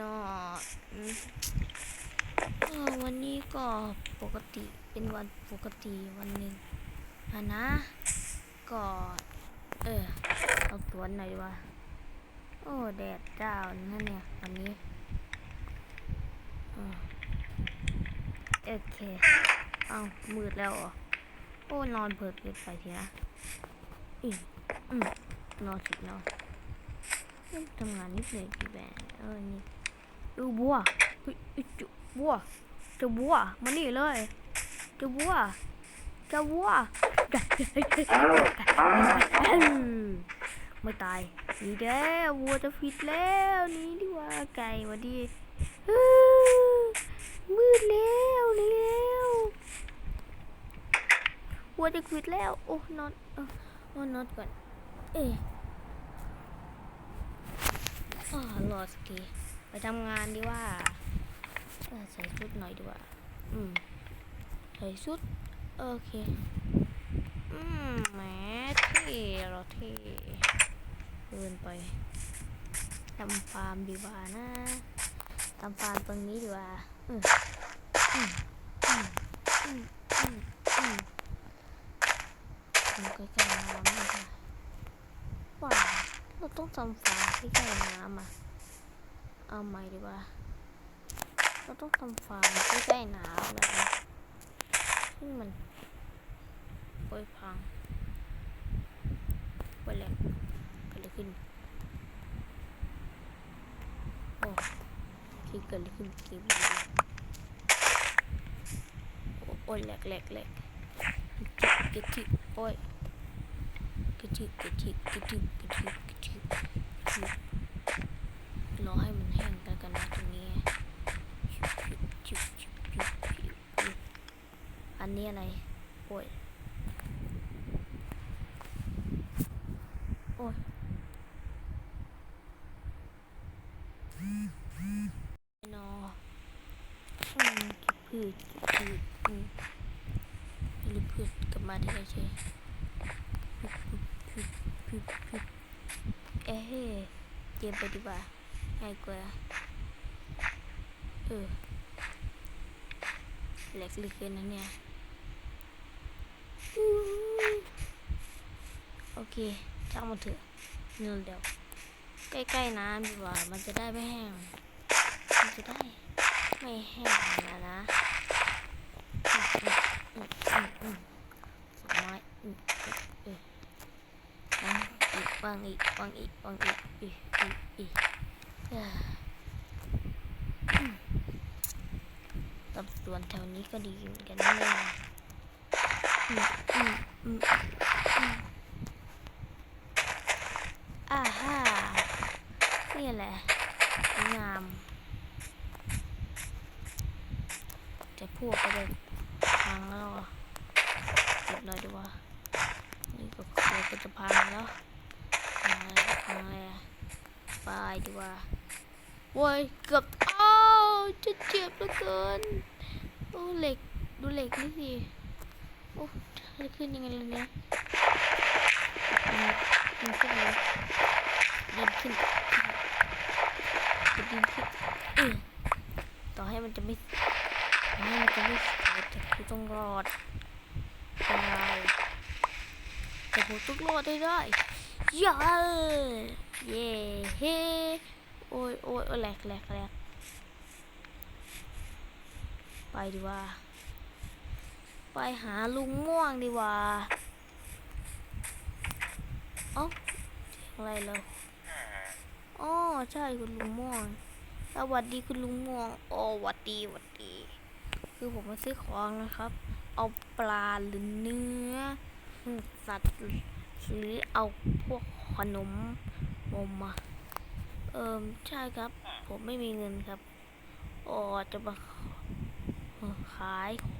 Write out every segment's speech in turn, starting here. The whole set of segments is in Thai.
นอืมเออวันนี้ก็ปกติเป็นวันปกติวันหนึ่งอะนะ ก็ เออ เอาสวนหน่อยว่าโอ้ แดดจ้าวนั่นเนี่ยวันนี้อ่าโอเค เอามืดแล้วเหรอโอ้ นอนเผิดเกินไปทีนะอืมอืมนอนสินอนทำงานนิดหน่อยกี่แบบเออนี่ ดูบัวเฮ้ยจุบัวจ้าบัวมานี่เลยจ้าบัวจ้าบัวไม่ตายนี่แล้ววัวจะฟิตแล้วนี่ดีว่าไก่วันดีมืดแล้วนี่แล้ววัวจะควิดแล้วโอ้นอนเออโอ้นอนก่อนเอ๊ะอ๋อรอสักที ไปทำงานดีว่าใส่ชุดหน่อยดีกว่า อืม ใส่ชุด โอเค อืมแหมเท่เราเท่เกินไปทำฟาร์มดีกว่านะทำฟาร์มตรงนี้ดีกว่าอืมอืมอืมอืมอืมอืมอยู่ใกล้ๆน้ำนะคะว่าเราต้องทำฟาร์มใกล้ๆน้ำอะ เอาใหม่ดีกว่าเราต้องทำฟาร์มใกล้ๆหน้ำนะคะซึ่งมันโอ้ยพังไปแล้วเกิดอะไรขึ้นโอ้ที่เกิดอะไรขึ้นเกมโอ้ยแหลกแหลกแหลกกระทิโอ้ยกระทิกระทิกระทิกระทิกระทิกระทิรอให้มันแห้งกันกันนะตรงนี้ชุบชุบชุบชุบชุบชุบอั นี้อะไร โอ้ย โอ้ย นออืมเก็บพืชก็บพืชอืมหรือพืชกลับมาที่ไรเฉยเอ๊ะเกมไปดีกว่าง่ายกว่า เออแหลกเหลือเกินนะเนี่ย โอเคช่างมันเถอะเนินเดี๋ยว ใกล้ๆน้ำดีกว่า มันจะได้ไม่แห้ง มันจะได้ไม่แห้งนะนะสองไม้อืมเออวางอีกวางอีกวางอีกวางอีกอีกอีกอีกตับสวนแถวนี้ก็ดีเหมือนกันเนี่ย อ่าฮ่านี่แหละสวยงามจะพูดไปเลยพังแล้วเก็บหน่อยดีกว่านี่ก็เกือบก็จะพังแล้วพังแล้วพังแล้วไปดีกว่าโว้ยเกือบอ้าวจะเจ็บเหลือเกินโอ้เหล็กดูเหล็กนี่สิ โอ้จะขึ้นยังไงเล่ะเนี่ยมันขึ้นเลยดินขึ้นดินขึ้นเออต่อให้มันจะไม่นี่มันจะไม่เสียแต่กูต้องรอดได้แต่กูต้องรอดได้ได้เย้เย้เฮ้โอ้ยโอ้ยโอ้ยแหลกแหลกแหลกไปดีกว่า ไปหาลุงม่วงดีกว่าเอ้าอะไรเราอ๋อใช่คุณลุงม่วง สวัสดีคุณลุงม่วงโอ้วัดดีวัดดี คือผมมาซื้อของนะครับ เอาปลาหรือเนื้อ สัตว์หรือเอาพวกขนมผมมา เอิมใช่ครับ ผมไม่มีเงินครับอ๋อจะมาขายข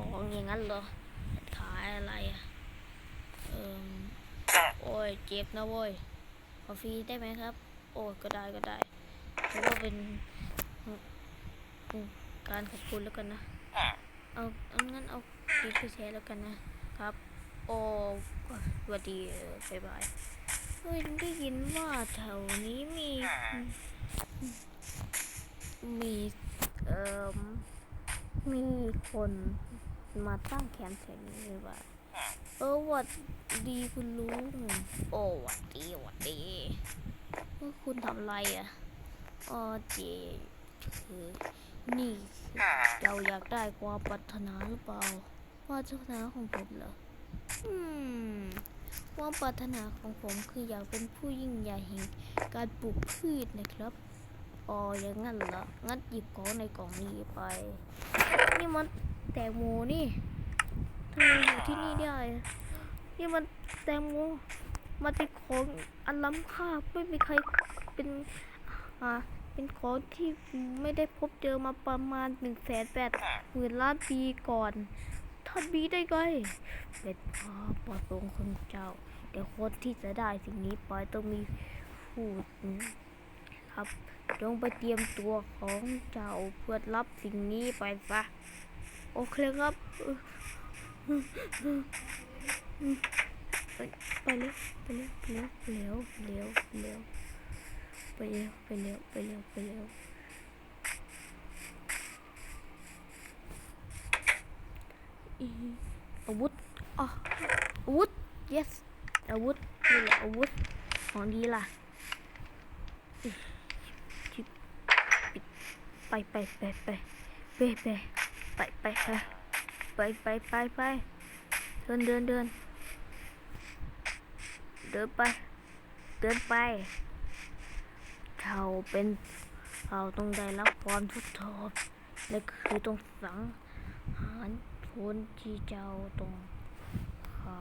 องอย่างนั้นเหรอขายอะไรอะเอิมโอ้ยเจ็บนะเว้ยขอฟรีได้ไหมครับ โอ้ยก็ได้ก็ได้ถือว่าเป็นการขอบคุณแล้วกันนะ เอาเอางั้นเอาดีไปแชร์แล้วกันนะครับ โอ้สวัสดีบายบายเฮ้ยได้ยินว่าแถวนี้มี มี เอ่อมีคน มาตั้งแคมป์แถวนี้เลยว่าเออวัดดีคุณลุงโอ้วัดดีวัดดีคุณทำไรอะอ๋อเจคือนี่เราอยากได้ความปรารถนาหรือเปล่าความปรารถนาของผมเหรออืมความปรารถนาของผมคืออยากเป็นผู้ยิ่งใหญ่แห่งการปลูกพืชนะครับอ๋ออย่างงั้นเหรองั้นหยิบของในกล่องนี้ไป นี่มัน แตงโมนี่ทำไมอยู่ที่นี่ได้ นี่มันแตงโมมันเป็นของอันล้ำค่าไม่มีใครเป็นอ่าเป็นของที่ไม่ได้พบเจอมาประมาณหนึ่งแสนแปดหมื่นล้านปีก่อนท่านบีได้ไงเป็นพระประสงค์ของเจ้าแต่คนที่จะได้สิ่งนี้ไปต้องมีผู้ครับจงไปเตรียมตัวของเจ้าเพื่อรับสิ่งนี้ไปซะ โอเคครับไปเร็วไปเร็วไปเร็วเร็วเร็วเร็วไปเร็วไปเร็วไปเร็วไปเร็วอาวุธอ๋ออาวุธ yes อาวุธนี่แหละอาวุธของดีล่ะไปไปไปไปไปไป ไปไปไปไปไปไปไปเดินเดินเดินเดินไป เดินไปเขาเป็นเราต้องได้รับความทุกข์ทรและคือต้องสังหารคนที่เจ้าต้องฆ่า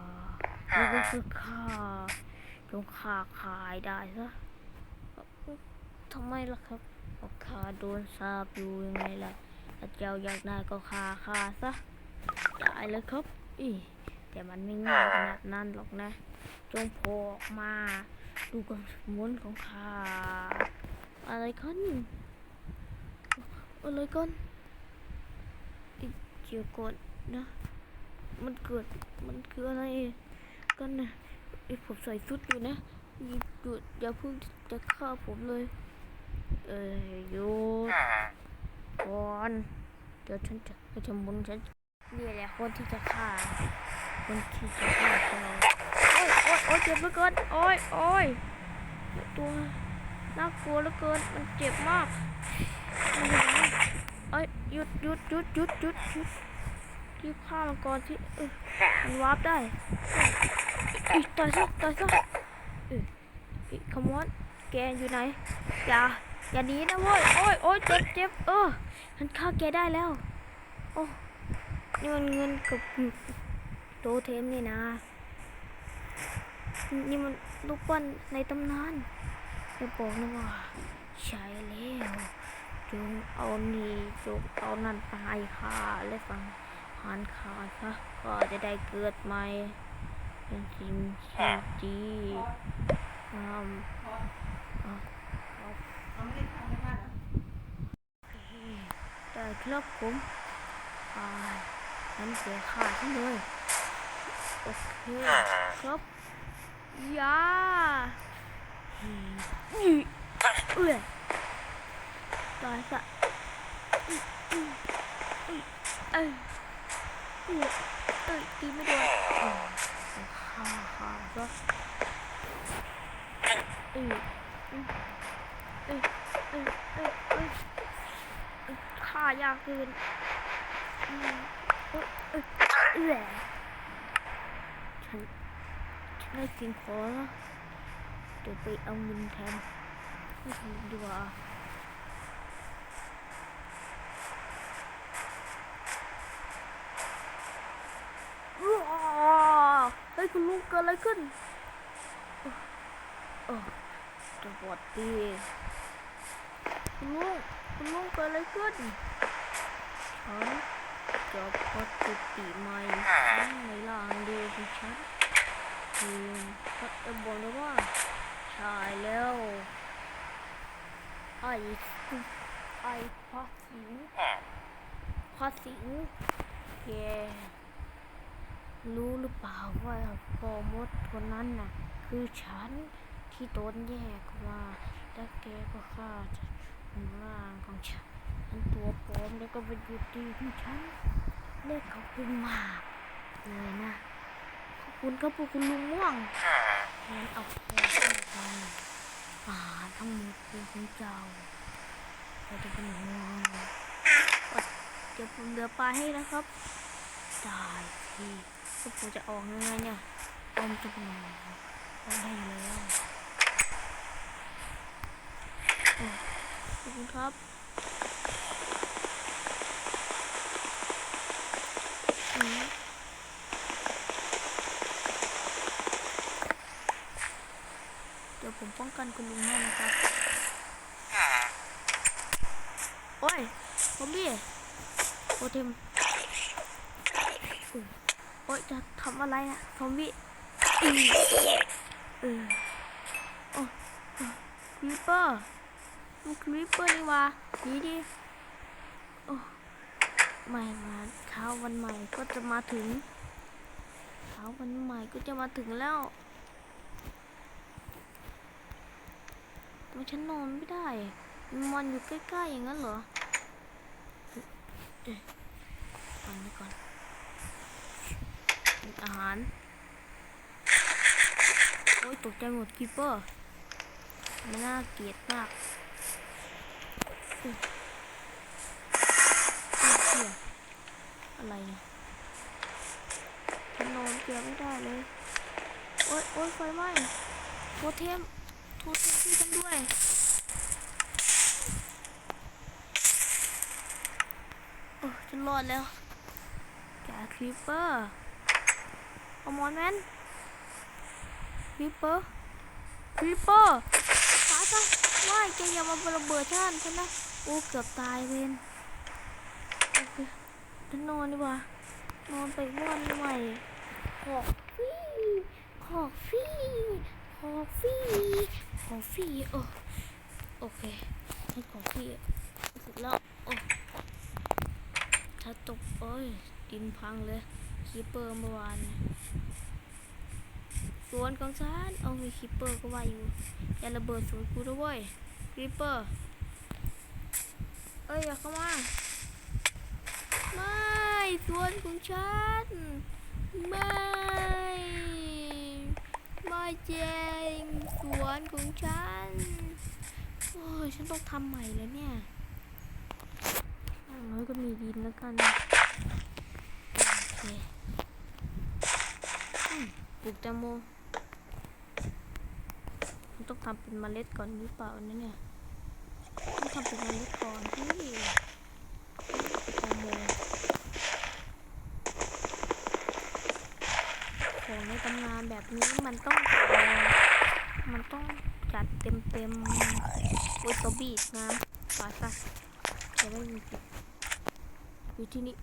นี่ก็คือฆ่าจงฆ่าขายได้ซะทำไมล่ะครับขาโดนสาบอยู่ยังไงล่ะ ถ้าเจ้าอยากได้ก็ฆ่าข้าซะได้เลยครับ อีแต่มันไม่ง่ายขนาดนั้นหรอกนะ จงโผล่ออกมา ดูกระมุนของข้าอะไรกันอะไรกันอีเดี๋ยวก่อนนะ มันเกิด มันคืออะไรกันนะไอผมใส่ชุดอยู่นะอย่าหยุดอย่าเพิ่งจะฆ่าผมเลย เอ้ยหยุด ก่อน เดี๋ยวฉันจะไปทำบุญฉันนี่แหละคนที่จะฆ่า คนที่จะฆ่าเจ้าโอ้ยโอ้ยโอ้ยเจ็บเหลือเกินโอ้ยโอ้ยตัวน่ากลัวเหลือเกิน มันเจ็บมากมันอยู่ไหนเอ้ยหยุดหยุดหยุดหยุดหยุดหยุดรีบฆ่ามันก่อนที่เออมันวาร์ปได้อีกต่อยซะต่อยซะเอออีขมอนแกอยู่ไหนอย่า อย่าหนีนะเว้ยโอ้ยโอ้ยเจ็บเจ็บเออฉันฆ่าแกได้แล้ว โอ้นี่มันเงินกับโตเทมนี่นะ นี่มันลูกปั้นในตำนานจะบอกนะว่าใช่แล้วจงเอานี่จงเอานั่นไปให้ข้าและฟังหานขาซะก็จะได้เกิดใหม่เป็นจริงชีจีงาม ได้ครับผมอ่าฉันเสียขาดทั้งเลยโอเคครับยาอืมเอ้ยตายซะเอ้ยเอ้ยเอ้ยตีไม่โดนฮ่าฆ่าซะเอ้ย ฆ่ายากเกินอืมเอื้อฉันฉันได้สิ่งของแล้วเดี๋ยวไปเอาเงินแทนดีกว่าว้าวเฮ้ยคุณลุงเกิดอะไรขึ้นเออสวัสดี คุณลุงคุณลุงเกิดอะไรขึ้นฉันจะพัดจุติใหม่ในร่างเดียวของฉันคือเขาจะบอกเลยว่าใช่แล้วไอ้ไอ้พระสิงห์พระสิงห์แกรู้หรือเปล่าว่าพ่อมดคนนั้นน่ะ คือฉันที่โดนแยกออกมาแล้วแกก็ฆ่า ร่างของฉันฉันตัวปลอมแล้วก็เป็นอยู่ดีของฉันเรียกเขาเป็นมาเลยนะ ขอบคุณครับพวกคุณลุงม่วงงั้นเอาของเข้าไปอาหาทั้งหมดเป็นของเจ้าเราจะเป็นห่วงเดี๋ยวผมเหลือปลาให้นะครับได้ทีก็ผมจะออกยังไงเนี่ยออมจะเป็นออกได้อยู่แล้วโอ้ ขอบคุณครับเดี๋ยวผมป้องกันคุณลุงให้นะครับ โอ้ยซอมบี้โอเทมโอ้ยจะทำอะไรอะซอมบี้อือเออโอ้ครีปเปอร์ มันครีปเปอร์นี่วะหนีดิโอ้ไม่มาเช้าวันใหม่ก็จะมาถึงเช้าวันใหม่ก็จะมาถึงแล้วทำไมฉันนอนไม่ได้ มันอยู่ใกล้ๆอย่างนั้นเหรอเอ๊ะอันนะก่อนอาหาร โอ้ยตกใจหมดคีเปอร์ไมันน่าเกลียดมาก อุ๊ยอุ๊ยเหี้ยอะไรเนี่ยฉันนอนเกลียไม่ได้เลย โอ้ยโอ้ยไฟไหม้โทเทมโทษช่วยฉันด้วยโอ้ฉันรอดแล้วแกครีปเปอร์เอามอนแมนครีปเปอร์ครีปเปอร์ตายซะว่แกอย่ามาระเบิดฉันฉันนะ โอ้เกือบตายเวนโอเคฉันนอนดีกว่านอนไปวันใหม่หอกฟี่หอกฟี่หอกฟี่หอกฟี่โอ้โอเคให้หอกฟี่เสร็จแล้วโอ้ถ้าตกโอ้ยดินพังเลยคีเปอร์เมื่อวานสวนของฉันเอามีคีเปอร์ก็ว่าอยู่อย่าระเบิดสวนกูด้วยเวยคีเปอร์ เอ้ยอย่าเข้ามาไม่สวนของฉันไม่ไม่เจงสวนของฉันโอ้ยฉันต้องทำใหม่แล้วเนี่ยอย่างน้อยก็มีดินแล้วกันโอเคอืมปลูกแตงโมมันต้องทำเป็นเมล็ดก่อนหรือเปล่านะเนี่ย ต้องทำเป็นเมล็ดก่อนที่แตงโมของในตำนานแบบนี้มันต้องมันต้องจัดเต็มเต็มโอ้ยตัวบีดนะตายซะจะไม่มีผิดอยู่ที่นี่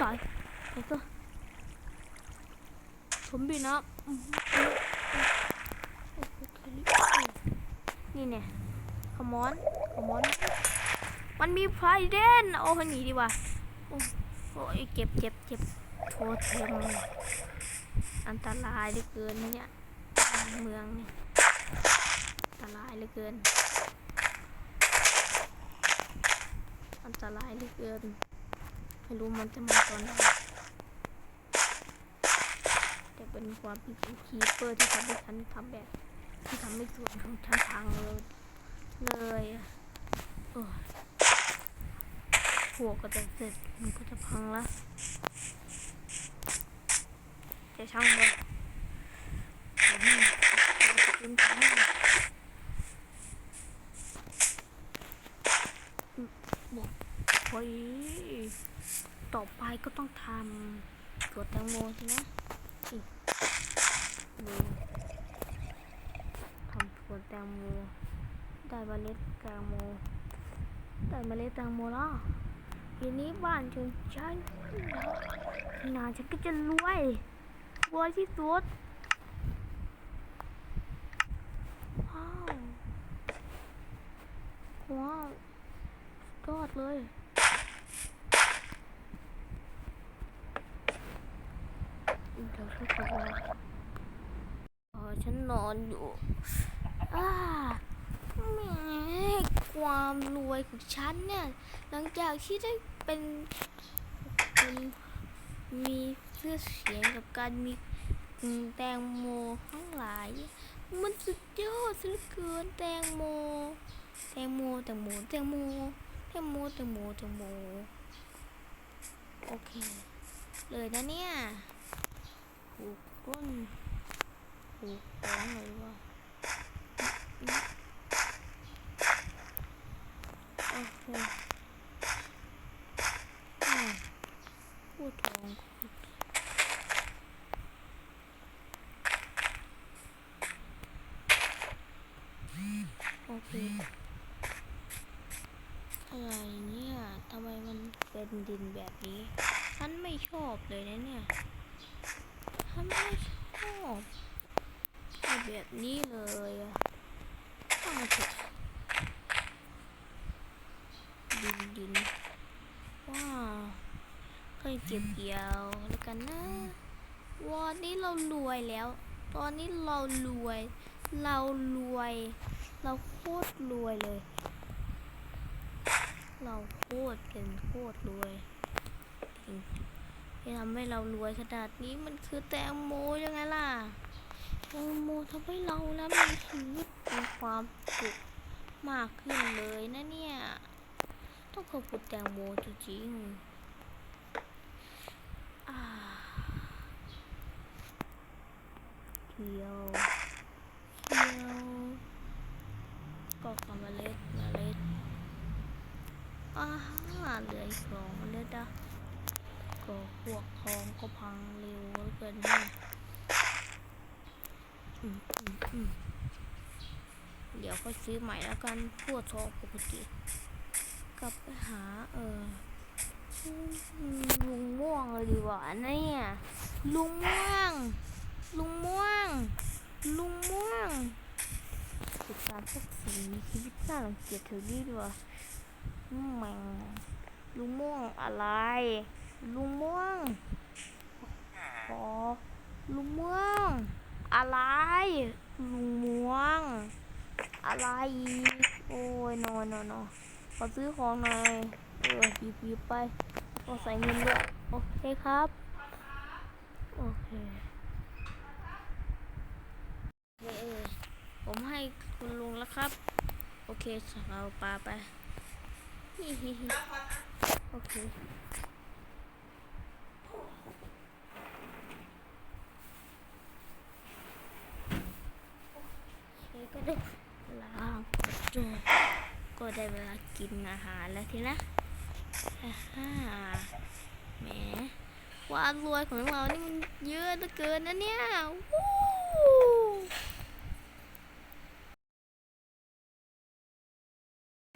ตายไอ้ก็ผมบีนะนี่เนี่ยขมอน มอน มันมีไฟเด่นโอ้หนีดีกว่า โอ้ยเจ็บเจ็บเจ็บโทษเทมอันตรายเหลือเกินเนี่ย เมืองนี่อันตรายเหลือเกิน อันตรายเหลือเกิน ไม่รู้มันจะมาตอนไหนแต่เป็นความผิดของคีเปอร์ที่ทำให้ฉันทำแบบที่ทำให้สวนของฉันพังเลยเลยอะโอ้ย หัวก็จะเสร็จมันก็จะพังละจะช่างเลยผมจะกินข้าบอกเฮ้ยต่อไปก็ต้องทำตัวแตงโมใช่ไหมอีกดูทำตัวแตงโมได้บาเล็ดแตงโม ได้เมล็ดแตงโมแล้วทีนี้บ้านฉันใช้นาฉันก็จะรวยรวยที่สุดว้าวว้าวสุดยอดเลยเดี๋ยวฉันขอเอฉันนอนอยู่อ้า ความรวยของฉันเนี่ย หลังจากที่ได้เป็นเป็นมีเสื้อเสียงกับการมีแตงโมทั้งหลาย มันสุดยอดซะเหลือเกินแตงโม แตงโมแตงโมแตงโมแตงโมแตงโมแตงโมโอเค เลยนะเนี่ยถูก้นถูก้องเลยว่าโอเคอืมพูดทองพูดโอเค อะไรเนี่ยทำไมมันเป็นดินแบบนี้ ฉันไม่ช อบเลยนะเนี่ยฉันไม่ชอบแบบนี้เลยอะถ้ามันเถอะดินดินว้าวเคยเก็บเกี่ยวแล้วกันนะวันนี้เรารวยแล้ว ตอนนี้เรารวย เรารวย เราโคตรรวยเลย เราโคตรเป็นโคตรรวยจริง ที่ทำให้เรารวยขนาดนี้มันคือแตงโมยังไงล่ะแตงโมทำให้เราแล้วมีชีวิตมีความสุขมากขึ้นเลยนะเนี่ย ต้องขอบคุณแตงโมจริงๆอ่าเขียวเขียวก็กำเมล็ดเล็ดอ่าเหลืออีกสองเมล็ดอะ ก็พวกทองก็พังเร็วเหลือเกินนี่เดี๋ยวค่อยซื้อใหม่แล้วกันพวกทองปกติกลับไปหา เออลุงม่วงเลยดีกว่าเนี่ยลุงม่วง ลุงม่วง ลุงม่วงติดตามพวกสิ่งมีชีวิตน่ารังเกียจเธอดีดีกว่าแมงลุงม่วงอะไร ลุงม่วงขอลุงม่วง อะไร ลุงม่วง อะไรอีกโอ้ยนอนนอนนอนขอซื้อของหน่อยเออหยิบหยิบไปก็ใส่เงินด้วยโอเคครับ โอเคโอเคเออผมให้คุณลุงแล้วครับ โอเคเราปาไปฮิฮิฮิโอเคโอเคก็ได้เวลาจบก็ ได้เวลากินอาหารแล้วทีนะฮ่าแหมความรวยของเรานี่มันเยอะเหลือเกินนะเนี่ยวู้